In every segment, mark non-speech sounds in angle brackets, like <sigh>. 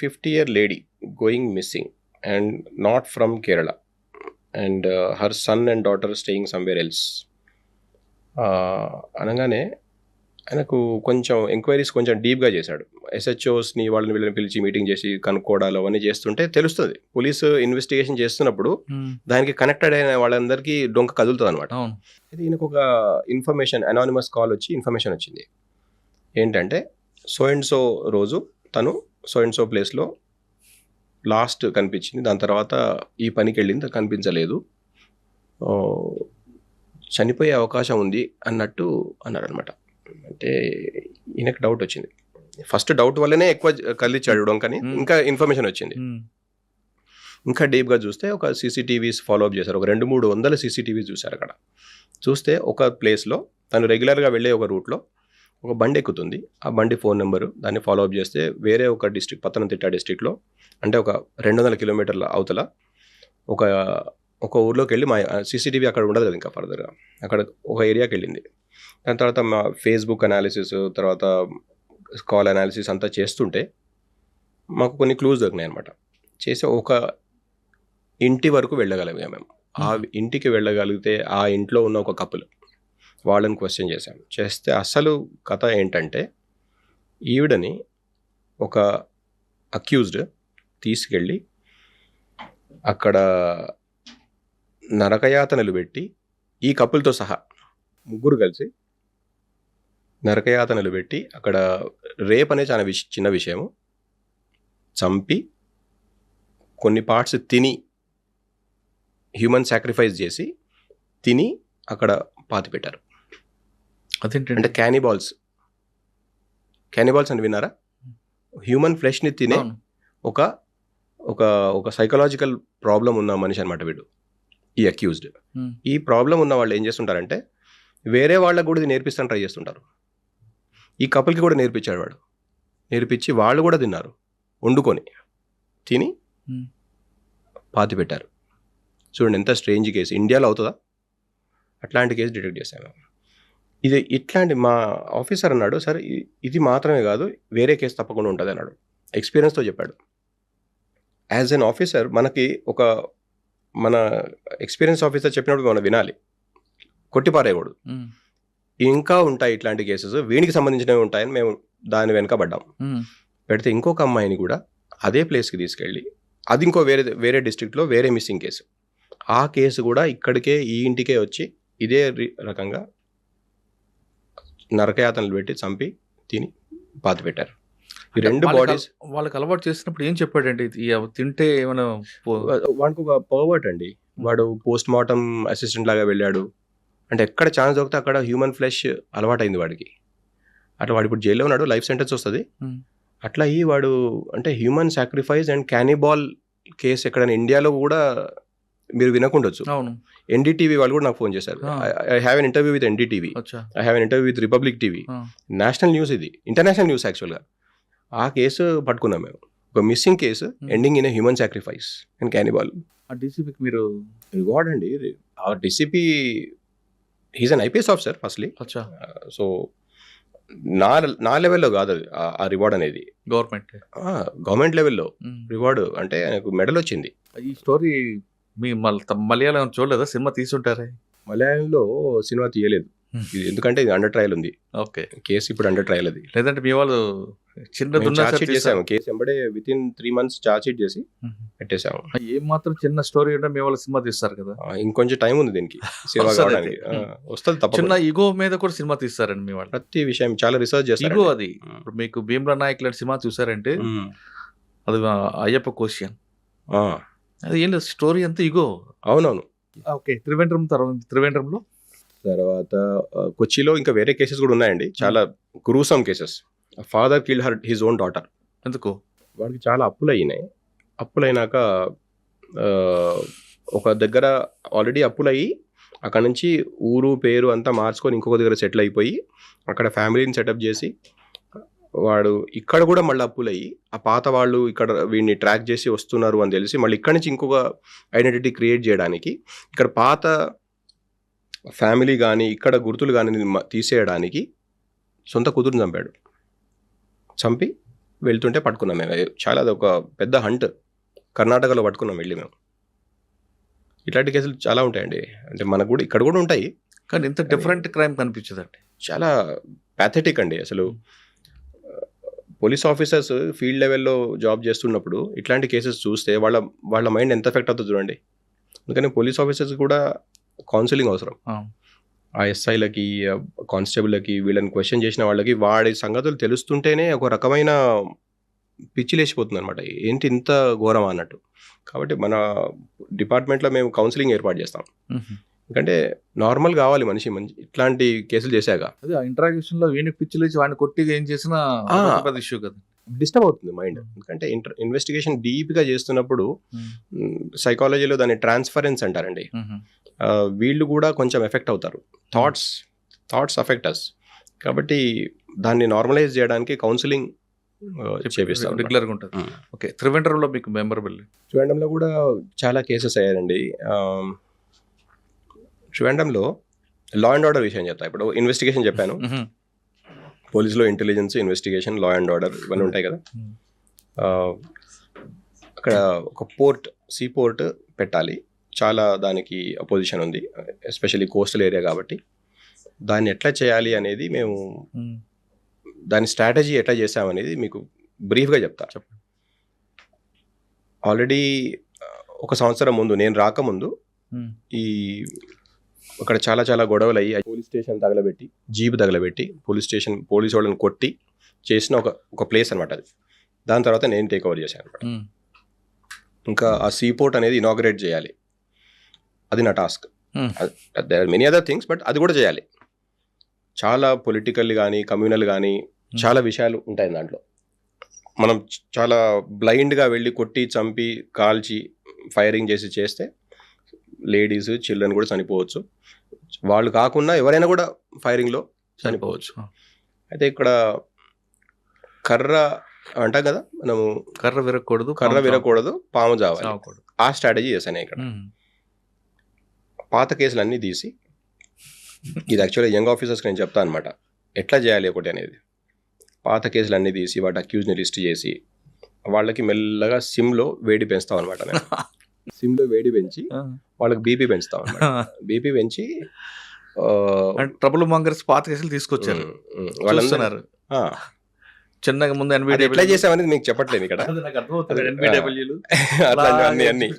50 year lady going missing and not from Kerala. And uh, her son and daughter staying somewhere else. Uh, అనగానే ఆయనకు కొంచెం enquiries కొంచెం డీప్గా చేశాడు. ఎస్హెచ్ఓస్ని వాళ్ళని వీళ్ళని పిలిచి మీటింగ్ చేసి కనుక్కోవడాలు అవన్నీ చేస్తుంటే తెలుస్తుంది. పోలీసు ఇన్వెస్టిగేషన్ చేస్తున్నప్పుడు ఉమ్, దానికి కనెక్టెడ్ అయిన వాళ్ళందరికీ డొంక కదులుతుంది అనమాట అయితే ఈయనకు ఒక ఇన్ఫర్మేషన్ అనానిమస్ కాల్ వచ్చి ఇన్ఫర్మేషన్ వచ్చింది. ఏంటంటే సో అండ్ సో రోజు తను సో అండ్ సో ప్లేస్లో లాస్ట్ కనిపించింది. దాని తర్వాత ఈ పనికి వెళ్ళింది కనిపించలేదు చనిపోయే అవకాశం ఉంది అన్నట్టు అన్నారనమాట అంటే ఈయనకు డౌట్ వచ్చింది. ఫస్ట్ డౌట్ వల్లనే ఎక్కువ కదిలిచ్చాడు డొంకని Hmm. ఇంకా ఇన్ఫర్మేషన్ వచ్చింది. ఇంకా డీప్గా చూస్తే ఒక సీసీటీవీస్ ఫాలో అప్ చేశారు. ఒక రెండు మూడు వందల సీసీటీవీస్ చూశారు అక్కడ. చూస్తే ఒక ప్లేస్లో తను రెగ్యులర్గా వెళ్ళే ఒక రూట్లో ఒక బండి ఎక్కుతుంది. ఆ బండి ఫోన్ నెంబరు. దాన్ని ఫాలో అప్ చేస్తే వేరే ఒక డిస్ట్రిక్ట్ పత్తనంతిట్ట డిస్ట్రిక్ట్లో అంటే ఒక రెండు వందల కిలోమీటర్ల అవతల ఒక ఒక ఊర్లోకి వెళ్ళి మా సీసీటీవీ అక్కడ ఉండదు కదా ఇంకా ఫర్దర్గా అక్కడ ఒక ఏరియాకి వెళ్ళింది దాని తర్వాత మా ఫేస్బుక్ అనాలిసిస్ తర్వాత కాల్ అనాలిసిస్ అంతా చేస్తుంటే మాకు కొన్ని క్లూజ్ దొరికినాయి అనమాట చేసి ఒక ఇంటి వరకు వెళ్ళగలిగాం మేము. ఆ ఇంటికి వెళ్ళగలిగితే ఆ ఇంట్లో ఉన్న ఒక కపుల్ వాళ్ళని క్వశ్చన్ చేశాం చేస్తే అసలు కథ ఏంటంటే ఈవిడని ఒక అక్యూజ్డ్ తీసుకెళ్ళి అక్కడ నరకయాతనలు పెట్టి ఈ కపుల్తో సహా ముగ్గురు కలిసి నరకయాతనలు పెట్టి అక్కడ రేప్ అనే చాలా విష చిన్న విషయము చంపి కొన్ని పార్ట్స్ తిని హ్యూమన్ సాక్రిఫైస్ చేసి తిని అక్కడ పాతి అదేంటండి? అంటే క్యానిబాల్స్ క్యానిబాల్స్ అని విన్నారా? హ్యూమన్ ఫ్లెష్ని తినే. ఒక ఒక ఒక సైకలాజికల్ ప్రాబ్లం ఉన్న మనిషి అనమాట వీడు ఈ అక్యూజ్డ్. ఈ ప్రాబ్లం ఉన్న వాళ్ళు ఏం చేస్తుంటారంటే వేరే వాళ్ళకు కూడా ఇది నేర్పిస్తాను ట్రై చేస్తుంటారు. ఈ కపుల్కి కూడా నేర్పించాడు వాడు. నేర్పించి వాళ్ళు కూడా తిన్నారు వండుకొని తిని. పాతి పెట్టారు. చూడండి ఎంత స్ట్రేంజ్ కేసు ఇండియాలో అవుతుందా? అట్లాంటి కేసు డిటెక్ట్ చేశాము ఇది ఇట్లాంటి మా ఆఫీసర్ అన్నాడు సార్ ఇది మాత్రమే కాదు వేరే కేసు తప్పకుండా ఉంటుంది అన్నాడు. ఎక్స్పీరియన్స్తో చెప్పాడు. యాజ్ ఎన్ ఆఫీసర్ మనకి ఒక మన ఎక్స్పీరియన్స్ ఆఫీసర్ చెప్పినప్పుడు మనం వినాలి. కొట్టిపారేయకూడదు. ఇంకా ఉంటాయి ఇట్లాంటి కేసెస్ వీనికి సంబంధించినవి ఉంటాయని మేము దాని వెనక పడ్డాం. పెడితే ఇంకొక అమ్మాయిని కూడా అదే ప్లేస్కి తీసుకెళ్ళి అది ఇంకో వేరే వేరే డిస్ట్రిక్ట్లో వేరే మిస్సింగ్ కేసు. ఆ కేసు కూడా ఇక్కడికే ఈ ఇంటికే వచ్చి ఇదే రకంగా నరకయాతనలు పెట్టి చంపి తిని పాతి పెట్టారు. ఈ రెండు బాడీస్ వాళ్ళకి అలవాటు చేసినప్పుడు ఏం చెప్పాడండి? తింటే ఏమైనా వాడికి ఒక పర్వర్ట్ అండి. వాడు పోస్ట్ మార్టం అసిస్టెంట్ లాగా వెళ్ళాడు. అంటే ఎక్కడ ఛాన్స్ దొరికితే అక్కడ హ్యూమన్ ఫ్లెష్ అలవాటైంది వాడికి. అట్లా వాడు ఇప్పుడు జైల్లో ఉన్నాడు లైఫ్ సెంటెన్స్ వస్తుంది. అట్లా ఈ వాడు అంటే human sacrifice and cannibal case ఎక్కడైనా ఇండియాలో కూడా మీరు వినకుండొచ్చు. అవును. ఎన్డీటీవీ వాళ్ళు కూడా నాకు ఫోన్ చేశారు. I have an interview with NDTV. I have an interview with Republic TV. National news ఇది. ఇంటర్నేషనల్ న్యూస్ యాక్చువల్గా ఆ కేసు పట్టుకున్నాం మేము. ఒక missing case. Ending in human sacrifice and cannibal ఆ డీసీపీకి మీరు రివార్డ్ అండి? ఆ DCP he's an IPS officer firstly అచ్చా. సో నా నా లెవెల్లో కాదు అది ఆ- రివార్డ్ అనేది. గవర్నమెంట్ గవర్నమెంట్ లెవెల్లో. రివార్డ్ అంటే ఆయనకు మెడల్ వచ్చింది. ఈ స్టోరీ మీ మలయాళం చూడలేదా? సినిమా తీసుంటారే? మలయాళంలో సినిమా తీయలేదు. ఇది ఎందుకంటే ఇది అండర్ ట్రయల్ ఉంది. ఓకే. కేసు ఇప్పుడు అండర్ ట్రయల్ అది. లేదంటే మీ వాళ్ళు సరే షీట్ చేసాము. కేసు ఎంబడే with in three months charge sheet చేసి. పెట్టేసాము. ఏం మాత్రం చిన్న స్టోరీ ఉంటే మీ వాళ్ళు సినిమా తీస్తారు కదా? ఇంకొంచెం టైం ఉంది దీనికి. వస్తది కావడానికి. వస్తుంది చిన్న తప్పకుండా ఇగో మీద కూడా సినిమా తీస్తారండి మీ వాళ్ళు. ప్రతి విషయం చాలా రీసెర్చ్ ఇగో చేస్తారు అది. ఇప్పుడు మీకు భీమ్లా నాయక్ లాంటి సినిమా చూసారంటే అది అయ్యప్ప క్వశ్చన్ అది ఏం లేదు స్టోరీ అంతా ఇగో. అవునవును. ఓకే త్రివేంద్రం తర్వాత త్రివేంద్రంలో? తర్వాత కొచ్చిలో ఇంకా వేరే కేసెస్ కూడా ఉన్నాయండి. చాలా gruesome cases father kill her his own daughter ఎందుకు? వాడికి చాలా అప్పులు అయినాయి అప్పులైనాక ఒక దగ్గర ఆల్రెడీ అప్పులయ్యి అక్కడ నుంచి ఊరు పేరు అంతా మార్చుకొని ఇంకొక దగ్గర సెటిల్ అయిపోయి అక్కడ ఫ్యామిలీని సెటప్ చేసి వాడు ఇక్కడ కూడా మళ్ళీ అప్పులయ్యి ఆ పాత వాళ్ళు ఇక్కడ వీడిని ట్రాక్ చేసి వస్తున్నారు అని తెలిసి మళ్ళీ ఇక్కడ నుంచి ఇంకొక ఐడెంటిటీ క్రియేట్ చేయడానికి ఇక్కడ పాత ఫ్యామిలీ కానీ ఇక్కడ గుర్తులు కానీ తీసేయడానికి సొంత కూతురుని చంపాడు. చంపి వెళ్తుంటే పట్టుకున్నాం మేము. చాలా అది ఒక పెద్ద హంట్. కర్ణాటకలో పట్టుకున్నాం వెళ్ళి మేము. ఇట్లాంటి కేసులు చాలా ఉంటాయండి. అంటే మనకు కూడా ఇక్కడ కూడా ఉంటాయి. కానీ ఇంత డిఫరెంట్ క్రైమ్ కనిపించదండి. చాలా ప్యాథెటిక్ అండి అసలు. పోలీస్ ఆఫీసర్స్ ఫీల్డ్ లెవెల్లో జాబ్ చేస్తున్నప్పుడు ఇట్లాంటి కేసెస్ చూస్తే వాళ్ళ వాళ్ళ మైండ్ ఎంత ఎఫెక్ట్ అవుతుందో చూడండి. అందుకని పోలీస్ ఆఫీసర్స్ కూడా కౌన్సిలింగ్ అవసరం. ఆ. ఎస్ఐలకి కానిస్టేబుల్కి వీళ్ళని క్వశ్చన్ చేసిన వాళ్ళకి వాడి సంగతులు తెలుస్తుంటేనే ఒక రకమైన పిచ్చి లేచిపోతుంది అనమాట ఏంటి ఇంత ఘోరమా అన్నట్టు. కాబట్టి మన డిపార్ట్మెంట్లో మేము కౌన్సిలింగ్ ఏర్పాటు చేస్తాం. ఎందుకంటే నార్మల్ కావాలి మనిషి మంచి ఇట్లాంటి కేసులు చేశాక. అదే ఇంటరాక్షన్లో వీడిని పిచ్చిలేసి వాడిని కొట్టి ఏం చేసినా ఇష్యూ కదా. డిస్టర్బ్ అవుతుంది మైండ్. ఎందుకంటే ఇంటర్ ఇన్వెస్టిగేషన్ డీప్గా చేస్తున్నప్పుడు సైకాలజీలో దాన్ని ట్రాన్స్ఫరెన్స్ అంటారండి. ఆ, వీళ్ళు కూడా కొంచెం ఎఫెక్ట్ అవుతారు. థాట్స్ థాట్స్ అఫెక్ట్ అస్ కాబట్టి దాన్ని నార్మలైజ్ చేయడానికి కౌన్సిలింగ్ చేపిస్తాం రెగ్యులర్గా ఉంటుంది. ఓకే త్రివేంద్రంలో మీకు మెమరబుల్ ట్రివాండంలో కూడా చాలా కేసెస్ అయ్యారండి ట్రివాండంలో లా అండ్ ఆర్డర్ విషయం చెప్తా. ఇప్పుడు ఇన్వెస్టిగేషన్ చెప్పాను. పోలీసులో intelligence investigation law and order ఇవన్నీ ఉంటాయి కదా. అక్కడ ఒక పోర్ట్ సీ పోర్ట్ పెట్టాలి. చాలా దానికి అపోజిషన్ ఉంది. ఎస్పెషల్లీ కోస్టల్ ఏరియా కాబట్టి. దాన్ని ఎట్లా చేయాలి అనేది మేము దాని స్ట్రాటజీ ఎట్లా చేసామనేది మీకు బ్రీఫ్గా చెప్తా. ఆల్రెడీ ఒక సంవత్సరం ముందు నేను రాకముందు ఈ అక్కడ చాలా చాలా గొడవలు అయ్యి పోలీస్ స్టేషన్ తగలబెట్టి జీప్ తగలబెట్టి పోలీస్ స్టేషన్ పోలీస్ వాళ్ళని కొట్టి చేసిన ఒక ఒక ప్లేస్ అనమాట అది. దాని తర్వాత నేను టేక్ ఓవర్ చేశాను అనమాట ఇంకా ఆ సీ పోర్ట్ అనేది ఇనాగ్రేట్ చేయాలి. అది నా task. There are many other things but అది కూడా చేయాలి. చాలా పొలిటికల్ కానీ కమ్యూనల్ కానీ చాలా విషయాలు ఉంటాయి దాంట్లో. మనం చాలా బ్లైండ్గా వెళ్ళి కొట్టి చంపి కాల్చి ఫైరింగ్ చేసి చేస్తే లేడీస్ చిల్డ్రన్ కూడా చనిపోవచ్చు. వాళ్ళు కాకుండా ఎవరైనా కూడా ఫైరింగ్లో చనిపోవచ్చు. అయితే ఇక్కడ కర్ర అంటాం కదా మనము. కర్ర విరగకూడదు కర్ర పాము విరకూడదు పాము చావకూడదు. ఆ స్ట్రాటజీ చేశాను ఇక్కడ. పాత కేసులు అన్నీ తీసి ఇది యాక్చువల్లీ యంగ్ ఆఫీసర్స్కి నేను చెప్తాను అనమాట ఎట్లా చేయాలి ఒకటి అనేది? పాత కేసులు అన్నీ తీసి వాటి అక్యూజ్ని లిస్ట్ చేసి వాళ్ళకి మెల్లగా సిమ్లో వేడి పెంచుతాం అనమాట నేను. <laughs> సిమ్లో వేడి పెంచి. వాళ్ళకి బీపీ పెంచుతాం బీపీ పెంచి ట్రబుల్ మంగర్స్ పాత కేసులు తీసుకొచ్చారు. వాళ్ళందరూ చూస్తున్నారు. ఆ, చిన్నగా ముందు అది ఎట్లా ఎన్బిడబ్ల్యూ చేసామనేది మీకు చెప్పట్లేదు ఇక్కడ. అట్లాంటివి అన్ని. అన్ని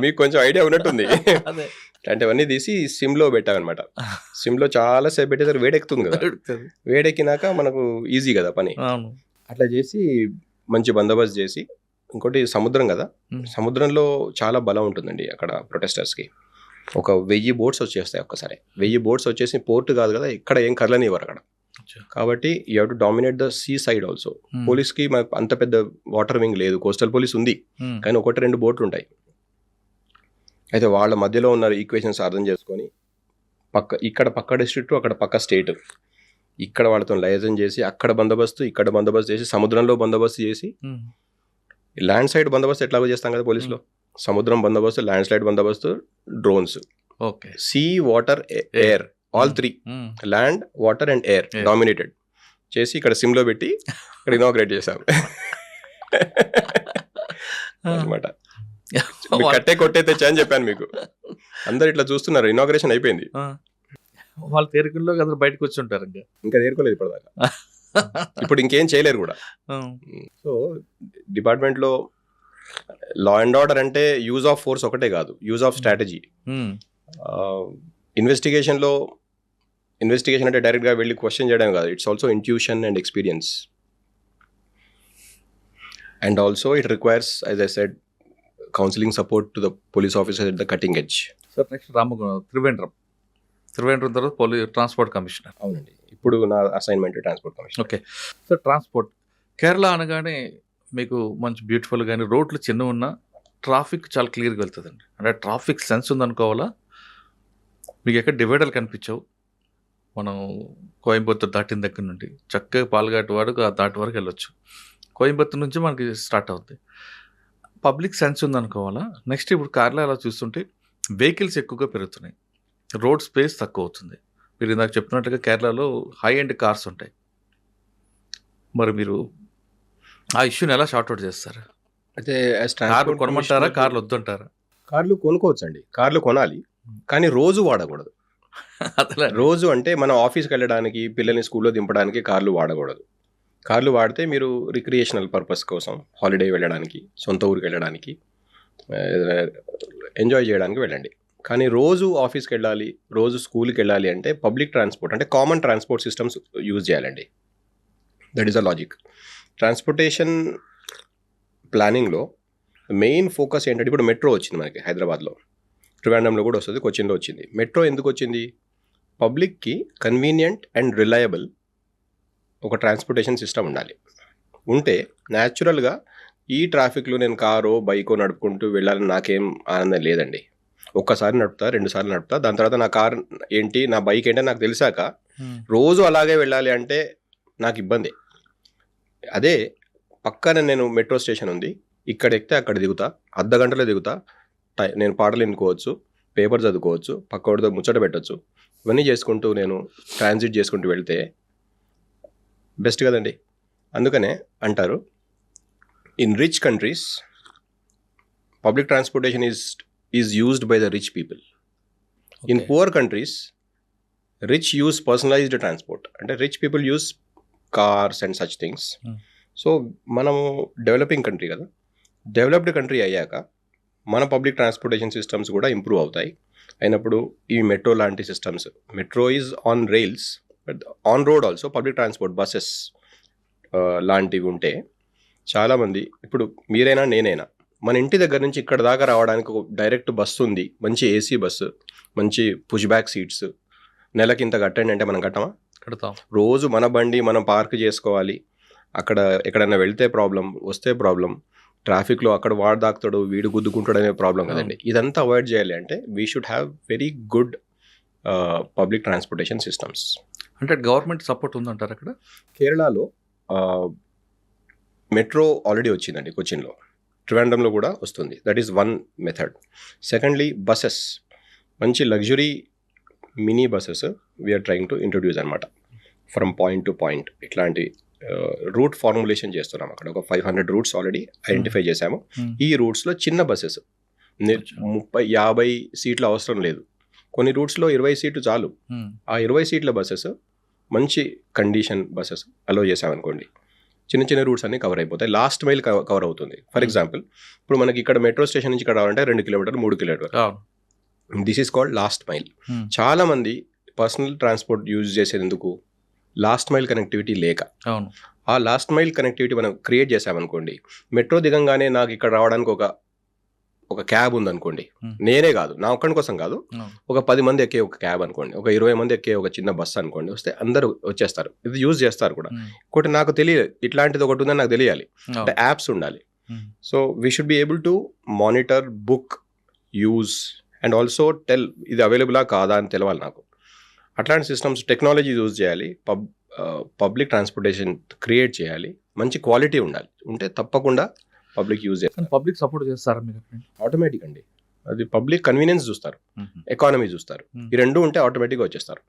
మీకు కొంచెం ఐడియా ఉన్నట్టుంది. అదే. ఇట్లాంటివన్నీ తీసి సిమ్లో పెట్టామన్నమాట. సిమ్లో చాలా సేపు పెట్టేసరికి వేడెక్కుతుంది కదా. వేడెక్కినాక మనకు ఈజీ కదా పని. అవును. అట్లా చేసి మంచి బందోబస్తు చేసి ఇంకోటి సముద్రం కదా. సముద్రంలో చాలా బలం ఉంటుందండి అక్కడ ప్రొటెస్టర్స్కి ఒక వెయ్యి బోట్స్ వచ్చేస్తాయి ఒక్కసారి వెయ్యి బోట్స్ వచ్చేసి పోర్ట్ కాదు కదా ఇక్కడ ఏం కర్లనివ్వరు అక్కడ. కాబట్టి you have to dominate the sea side also. పోలీస్కి మనకు అంత పెద్ద వాటర్ వింగ్ లేదు కోస్టల్ పోలీస్ ఉంది. కానీ ఒకటి రెండు బోట్లు ఉంటాయి అయితే వాళ్ళ మధ్యలో ఉన్న ఈక్వేషన్స్ అర్థం చేసుకొని పక్క ఇక్కడ పక్క డిస్ట్రిక్ట్ అక్కడ పక్క స్టేట్ ఇక్కడ వాళ్ళతో లైజన్ చేసి అక్కడ బందోబస్తు ఇక్కడ బందోబస్తు చేసి సముద్రంలో బందోబస్తు చేసి. ల్యాండ్ సైడ్ బందోబస్తు ఎట్లాగో చేస్తాం కదా పోలీసులో? సముద్రం బందోబస్తు ల్యాండ్ సైడ్ బందోబస్తు drones. Okay. Sea water air all three. Land water and air. Dominated. చేసి ఇక్కడ సిమ్లో పెట్టి ఇక్కడ ఇనాగ్రేట్ చేశాం. అనమాట కట్టే కొట్టే తెచ్చా అని చెప్పాను మీకు. అందరు ఇట్లా చూస్తున్నారు. ఇనాగ్రేషన్ అయిపోయింది. వాళ్ళ తేరికల్లో అందరూ బయటకు వచ్చి ఉంటారు ఇంకా. ఇంకా నేర్కోలేదు ఇప్పటిదాకా. <laughs> ఇప్పుడు ఇంకేం చేయలేరు కూడా. సో డిపార్ట్మెంట్లో లా అండ్ ఆర్డర్ అంటే యూజ్ ఆఫ్ ఫోర్స్ ఒకటే కాదు యూజ్ ఆఫ్ స్ట్రాటజీ. ఇన్వెస్టిగేషన్లో ఇన్వెస్టిగేషన్ అంటే డైరెక్ట్గా వెళ్ళి క్వశ్చన్ చేయడం కాదు it's also intuition and experience and also it requires as I said counselling support to the police officer at the cutting edge sir next రామగుణ Trivandrum. Trivandrum తర్వాత police transport commissioner అవునండి. ఇప్పుడు నా assignment transport commission okay so transport Kerala అనగానే మీకు మంచి beautiful కానీ రోడ్లు చిన్న ఉన్నా ట్రాఫిక్ చాలా క్లియర్గా వెళ్తుందండి. అంటే ట్రాఫిక్ సెన్స్ ఉందనుకోవాలా? మీకు ఎక్కడ డివైడర్లు కనిపించవు. మనం కోయంబత్తూరు దాటిన దగ్గర నుండి చక్కగా పాలఘాట్ వరకు ఆ దాటి వరకు వెళ్ళొచ్చు. కోయంబత్తూరు నుంచి మనకి స్టార్ట్ అవుతుంది పబ్లిక్ సెన్స్ ఉందనుకోవాలా? నెక్స్ట్ ఇప్పుడు కార్లో అలా చూస్తుంటే వెహికల్స్ ఎక్కువగా పెరుగుతున్నాయి. రోడ్ స్పేస్ తక్కువ అవుతుంది. మీరు ఇందాక చెప్పినట్టుగా కేరళలో హై ఎండ్ కార్స్ ఉంటాయి. మరి మీరు ఆ ఇష్యూని ఎలా షార్ట్అవుట్ చేస్తారు? అయితే కార్లు కొనమంటారా కార్లు వద్దంటారా? కార్లు కొనుక్కోవచ్చు అండి కార్లు కొనాలి కానీ రోజు వాడకూడదు. అసలు రోజు అంటే మనం ఆఫీస్కి వెళ్ళడానికి పిల్లల్ని స్కూల్లో దింపడానికి కార్లు వాడకూడదు. కార్లు వాడితే మీరు రిక్రియేషనల్ పర్పస్ కోసం హాలిడే వెళ్ళడానికి సొంత ఊరికి వెళ్ళడానికి ఎంజాయ్ చేయడానికి వెళ్ళండి. కానీ రోజు ఆఫీస్కి వెళ్ళాలి రోజు స్కూల్కి వెళ్ళాలి అంటే పబ్లిక్ ట్రాన్స్పోర్ట్ అంటే కామన్ ట్రాన్స్పోర్ట్ సిస్టమ్స్ యూజ్ చేయాలండి. That is a logic transportation ప్లానింగ్లో మెయిన్ ఫోకస్ ఏంటంటే ఇప్పుడు మెట్రో వచ్చింది మనకి హైదరాబాద్లో. ట్రివాండ్రంలో కూడా వస్తుంది కొచ్చిన్లో వచ్చింది. మెట్రో ఎందుకు వచ్చింది? పబ్లిక్కి కన్వీనియంట్ అండ్ రిలయబుల్ ఒక ట్రాన్స్పోర్టేషన్ సిస్టమ్ ఉండాలి. ఉంటే న్యాచురల్గా ఈ ట్రాఫిక్లో నేను కారో బైకో నడుపుకుంటూ వెళ్ళాలని నాకేం ఆనందం లేదండి. ఒక్కసారి నడుపుతా రెండు సార్లు నడుపుతా. దాని తర్వాత నా కార్ ఏంటి నా బైక్ ఏంటో నాకు తెలిసాక రోజు అలాగే వెళ్ళాలి అంటే నాకు ఇబ్బంది. అదే పక్కన నేను మెట్రో స్టేషన్ ఉంది. ఇక్కడ ఎక్కితే అక్కడ దిగుతా. అర్ధ గంటలో దిగుతా. టై- నేను పాటలు ఎన్నుకోవచ్చు పేపర్ చదువుకోవచ్చు పక్కవాడితో ముచ్చట పెట్టచ్చు. ఇవన్నీ చేసుకుంటూ నేను ట్రాన్సిట్ చేసుకుంటూ వెళ్తే బెస్ట్ కదండి. అందుకనే అంటారు in rich countries public transportation is is used by the rich people in poor countries rich use personalised transport అంటే rich people use cars and such things. So మనము డెవలపింగ్ కంట్రీ కదా. Developed country అయ్యాక మన public transportation systems కూడా improve అవుతాయి. అయినప్పుడు ఈ metro లాంటి systems metro is on rails but on road also public transport buses లాంటివి ఉంటే చాలామంది ఇప్పుడు మీరైనా నేనైనా మన ఇంటి దగ్గర నుంచి ఇక్కడ దాకా రావడానికి ఒక డైరెక్ట్ బస్సు ఉంది. మంచి ఏసీ బస్సు మంచి పుష్ బ్యాక్ సీట్స్ నెలకి ఇంత కట్టండి అంటే మనం కట్టమా? కడతాం. రోజు మన బండి మనం పార్క్ చేసుకోవాలి. అక్కడ ఎక్కడైనా వెళ్తే ప్రాబ్లం వస్తే ప్రాబ్లం ట్రాఫిక్లో అక్కడ వాడు దాకుతాడు వీడు గుద్దుకుంటాడు అనే ప్రాబ్లం కదండి. ఇదంతా అవాయిడ్ చేయాలి అంటే we should have very good public transportation systems అంటే గవర్నమెంట్ సపోర్ట్ ఉందంటారు అక్కడ? కేరళలో మెట్రో ఆల్రెడీ వచ్చిందండి కొచ్చిన్లో. ట్రివాండ్రంలో కూడా వస్తుంది. That is one method secondly buses మంచి luxury mini buses we're trying to introduce అనమాట ఫ్రమ్ పాయింట్ టు పాయింట్ ఇట్లాంటి రూట్ ఫార్ములేషన్ చేస్తున్నాం అక్కడ. ఒక five hundred routes already identify చేశాము. Hmm. ఈ రూట్స్లో చిన్న బస్సెస్. ముప్పై యాభై సీట్ల అవసరం లేదు. కొన్ని రూట్స్లో ఇరవై సీట్లు చాలు. ఉమ్. ఆ ఇరవై సీట్ల బస్సెస్ మంచి కండిషన్ బస్సెస్ అలో చేసామనుకోండి చిన్న చిన్న రూట్స్ అన్ని కవర్ అయిపోతాయి. లాస్ట్ మైల్ కవర్ అవుతుంది. For Hmm. ఎగ్జాంపుల్ ఇప్పుడు మనకి ఇక్కడ మెట్రో స్టేషన్ నుంచి ఇక్కడ రావాలంటే రెండు కిలోమీటర్ మూడు kilometre this is called last mile Hmm. చాలా మంది పర్సనల్ ట్రాన్స్పోర్ట్ యూజ్ చేసేది ఎందుకు? లాస్ట్ మైల్ కనెక్టివిటీ లేక. ఆ లాస్ట్ మైల్ కనెక్టివిటీ మనం క్రియేట్ చేసామనుకోండి మెట్రో దిగంగానే నాకు ఇక్కడ రావడానికి ఒక ఒక క్యాబ్ ఉందనుకోండి. నేనే కాదు నా ఒక్కడి కోసం కాదు. ఒక పది మంది ఎక్కే ఒక క్యాబ్ అనుకోండి ఒక ఇరవై మంది ఎక్కే ఒక చిన్న బస్సు అనుకోండి వస్తే అందరూ వచ్చేస్తారు ఇది యూజ్ చేస్తారు కూడా. ఇంకోటి నాకు తెలియదు ఇట్లాంటిది ఒకటి ఉందని నాకు తెలియాలి అంటే. యాప్స్ ఉండాలి. So we should be able to monitor book use and also tell ఇది అవైలబులా కాదా అని తెలవాలి నాకు అట్లాంటి సిస్టమ్స్ టెక్నాలజీ యూజ్ చేయాలి పబ్ పబ్లిక్ ట్రాన్స్పోర్టేషన్ క్రియేట్ చేయాలి మంచి క్వాలిటీ ఉండాలి ఉంటే తప్పకుండా పబ్లిక్ యూజ్ చేస్తారు పబ్లిక్ సపోర్ట్ చేస్తారా అక్కడ? ఆటోమేటిక్ అండి అది పబ్లిక్ కన్వీనియన్స్ చూస్తారు. ఎకానమీ చూస్తారు. ఈ రెండు ఉంటే ఆటోమేటిక్గా వచ్చేస్తారు